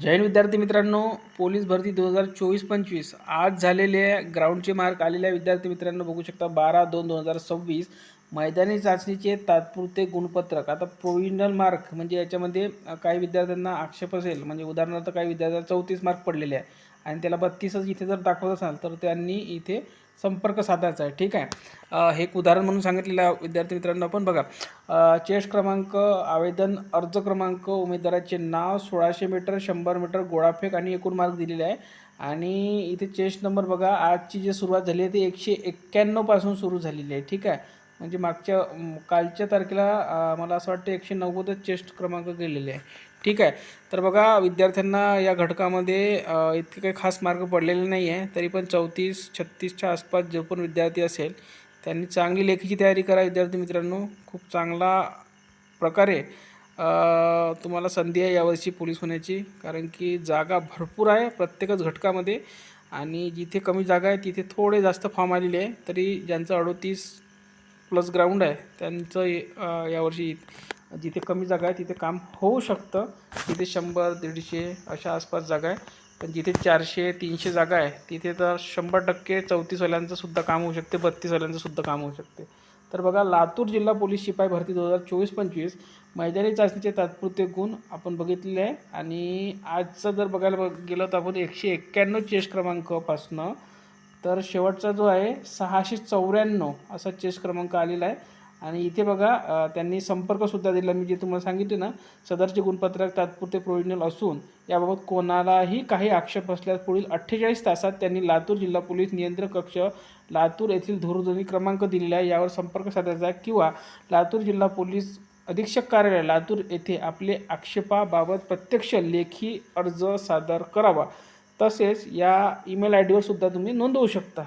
जैन विद्यार्थी मित्रांनो पोलीस भरती दोन हजार चोवीस पंचवीस. आज झालेले ग्राउंडचे मार्क आलेल्या विद्यार्थी मित्रांनो बघू शकता बारा दोन दोन हजार सव्वीस. मैदानी चाचणीचे तात्पुरते गुणपत्रक. आता प्रोविजनल मार्क म्हणजे याच्यामध्ये काही विद्यार्थ्यांना आक्षेप असेल म्हणजे उदाहरणार्थ काही विद्यार्थ्यांना चौतीस मार्क पडलेले आहे आणि त्याला बत्तीसच इथे जर दाखवत असाल तर त्यांनी इथे संपर्क साधायचा आहे. ठीक आहे? हे एक उदाहरण म्हणून सांगितलेलं आहे विद्यार्थी मित्रांनो आपण. बघा चेस्ट क्रमांक आवेदन अर्ज क्रमांक उमेदवाराचे नाव सोळाशे मीटर शंभर मीटर गोळाफेक आणि एकूण मार्क दिलेले आहे. आणि इथे चेस्ट नंबर बघा आजची जी सुरुवात झाली आहे ती एकशे एक्क्याण्णवपासून सुरू झालेली आहे. ठीक आहे? म्हणजे मागच्या कालच्या तारखेला मला असं वाटतं एकशे नव्वदच चेस्ट क्रमांक गेलेले आहे. ठीक आहे? तर बघा विद्यार्थ्यांना या घटकामध्ये इतके काही खास मार्क पडलेले नाही आहे. तरी पण चौतीस छत्तीसच्या आसपास जो पण विद्यार्थी असेल त्यांनी चांगली लेखीची तयारी करा. विद्यार्थी मित्रांनो खूप चांगला प्रकारे तुम्हाला संधी आहे यावर्षी पोलीस होण्याची. कारण की जागा भरपूर आहे प्रत्येकच घटकामध्ये. आणि जिथे कमी जागा आहे तिथे थोडे जास्त फॉर्म आलेले आहे. तरी ज्यांचं अडोतीस प्लस ग्राउंड आहे त्यांचं यावर्षी जिथे कमी जागा आहे तिथे काम होऊ शकतं. तिथे शंभर दीडशे अशा आसपास जागा आहे. पण जिथे चारशे तीनशे जागा आहे तिथे तर शंभर टक्के चौतीसवाल्यांचं सुद्धा काम होऊ शकते बत्तीसवाल्यांचं सुद्धा काम होऊ शकते. तर बघा लातूर जिल्हा पोलीस शिपाई भरती दोन हजार चोवीस पंचवीस मैदानी चाचणीचे तात्पुरते गुण आपण बघितले आहे. आणि आजचं जर बघायला बघ- गेलं तर आपण एकशे एक्क्याण्णव चेस क्रमांकपासनं तर शेवटचा जो आहे सहाशे चौऱ्याण्णव असा चेस क्रमांक आलेला आहे. आणि इथे बघा त्यांनी संपर्कसुद्धा दिला मी जे तुम्हाला सांगितले ना सदरचे गुणपत्रक तात्पुरते प्रोविजनल असून याबाबत कोणालाही काही आक्षेप असल्यास पुढील अठ्ठेचाळीस तासात त्यांनी लातूर जिल्हा पोलीस नियंत्रण कक्ष लातूर येथील दूरध्वनी क्रमांक दिलेला आहे. यावर संपर्क साधायचा आहे किंवा लातूर जिल्हा पोलीस अधीक्षक कार्यालय लातूर येथे आपले आक्षेपाबाबत प्रत्यक्ष लेखी अर्ज सादर करावा. तसेच या ईमेल आय डीवर सुद्धा तुम्ही नोंदवू शकता.